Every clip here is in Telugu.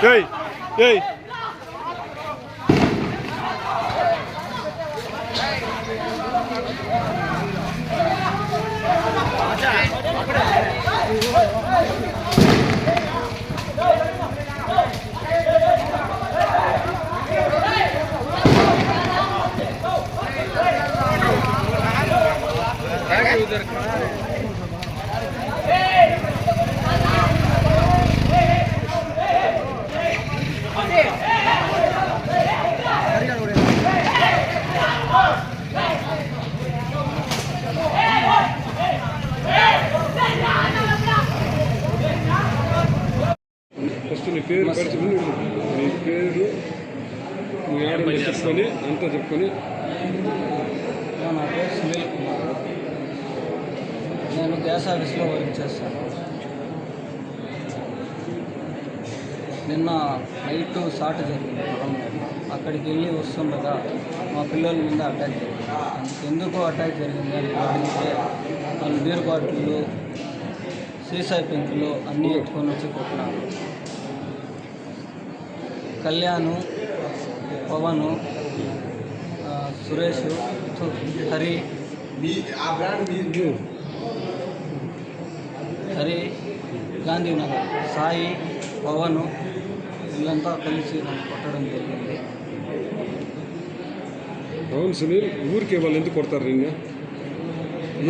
Jee, jee. పేరు పరిచయం నీ పేరు చెప్పుకొని అంతా చెప్పుకొని నా పేరు సునీల్ కుమార్. నేను గ్యాస్ ఆఫీస్లో వర్క్ చేస్తాను. నిన్న నైట్ షార్ట్ జరిగింది పొలంలో. అక్కడికి వెళ్ళి వస్తుండగా మా పిల్లల మీద అటాక్ జరిగింది. ఎందుకు అటాక్ జరిగింది అని అడిగితే వాళ్ళు బీర్ బాటిళ్ళు సీసాయి పెంకులు అన్నీ ఎత్తుకొని వచ్చి కొట్టినారు. కళ్యాణ్ పవన్ ఆ, సురేష్ హరి హరి గాంధీనగర్ సాయి పవన్ వీళ్ళంతా కలిసి నన్ను కొట్టడం జరిగింది. అవును సునీల్ ఊరికి వాళ్ళు ఎందుకు కొడతారు నిన్న?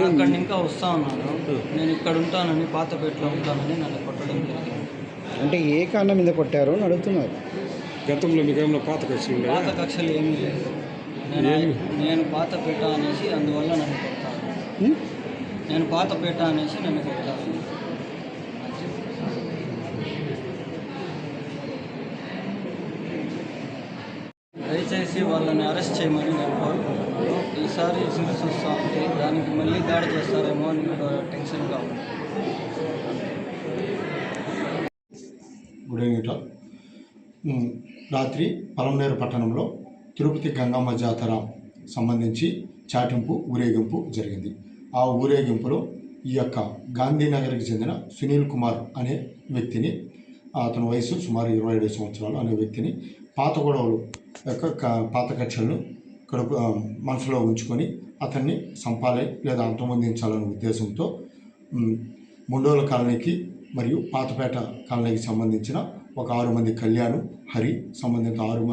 అక్కడి ఇంకా వస్తా ఉన్నాను. నేను ఇక్కడ ఉంటానని పాతపేటలో ఉంటానని నన్ను కొట్టడం జరిగింది. అంటే ఏ కారణం మీద కొట్టారు అని అడుగుతున్నారు. గతంలో మీకు ఏమైనా పాత ఉండే పాత కక్షలు ఏమీ లేదు నేను? నేను పాతపేట అనేసి అందువల్ల నన్ను కొడతాను? నేను పాతపేట అనేసి నన్ను కొడతాను దయచేసి వాళ్ళని అరెస్ట్ చేయమని నేను కోరుకుంటున్నాను. ఈసారి సిరీస్ వస్తూ ఉంటే దానికి మళ్ళీ దాడి చేస్తారేమో అని టెన్షన్గా ఉంది. గుడ్ ఈవినింగ్ రాత్రి పలమనేరు పట్టణంలో తిరుపతి గంగమ్మ జాతర సంబంధించి చాటింపు ఊరేగింపు జరిగింది. ఆ ఊరేగింపులో ఈ యొక్క గాంధీనగర్కి చెందిన సునీల్ కుమార్ అనే వ్యక్తిని అతని వయసు సుమారు ఇరవై ఏడు సంవత్సరాలు అనే వ్యక్తిని పాత గొడవలు యొక్క క- పాత కక్షలను కడుపు మనసులో ఉంచుకొని అతన్ని సంపాలి లేదా అంతమొందించాలనే ఉద్దేశంతో ముండోల కాలనీకి మరియు పాతపేట కాలనీకి సంబంధించిన ఒక ఆరు మంది కళ్యాణ్ హరి సంబంధిత ఆరు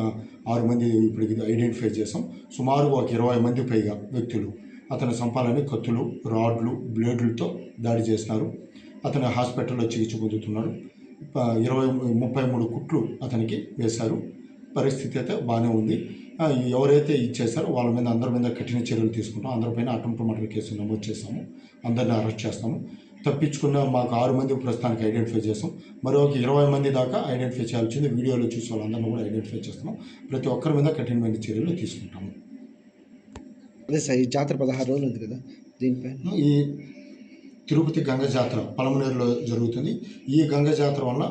ఆరు మంది ఇప్పటికి ఐడెంటిఫై చేసాం. సుమారు ఒక ఇరవై మంది పైగా వ్యక్తులు. అతను సంపాలని కత్తులు రాడ్లు బ్లేడ్లతో దాడి చేసినారు. అతను హాస్పిటల్లో చికిత్స పొందుతున్నాడు. ఇరవై ముప్పై మూడు కుట్లు అతనికి వేశారు. పరిస్థితి అయితే బాగానే ఉంది. ఎవరైతే ఇచ్చేసారో వాళ్ళ మీద అందరి మీద కఠిన చర్యలు తీసుకుంటాం. అందరిపైన అటెంప్ట్ మర్డర్ కేసు నమోదు చేస్తాము. అందరిని అరెస్ట్ చేస్తాము. తప్పించుకున్న మాకు ఆరు మంది ప్రస్తుతానికి ఐడెంటిఫై చేస్తాం మరొక ఇరవై మంది దాకా ఐడెంటిఫై చేయాల్సింది వీడియోలో చూసి వాళ్ళందరినీ కూడా ఐడెంటిఫై చేస్తున్నాం. ప్రతి ఒక్కరి మీద కఠినమైన చర్యలు తీసుకుంటాము. అదే సార్ ఈ జాతర పదహారు రోజులు ఉంది కదా దీనిపైన ఈ తిరుపతి గంగ జాతర పలమనేరులో జరుగుతుంది. ఈ గంగ జాతర వల్ల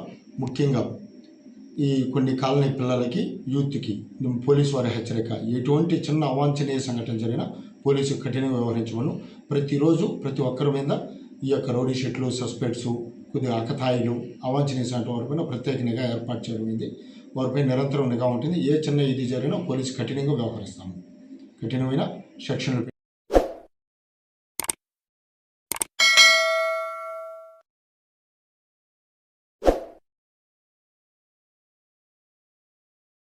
ముఖ్యంగా ఈ కొన్ని కాలనీ పిల్లలకి యూత్కి పోలీసు వారి హెచ్చరిక ఎటువంటి చిన్న అవాంఛనీయ సంఘటన జరిగినా పోలీసు కఠినంగా వ్యవహరించమను ప్రతిరోజు ప్రతి ఒక్కరి మీద ఈ యొక్క రౌడీ షీట్లు సస్పెక్ట్స్ కొద్దిగా అకథాయిలు అవాంఛనీయ సంఘటన వారిపైన ప్రత్యేక నిఘా ఏర్పాటు చేయడం వారిపై నిరంతరం నిఘా ఉంటుంది. ఏ చిన్న ఇది జరిగినా పోలీసు కఠినంగా వ్యవహరిస్తాము. కఠినమైన సెక్షన్లు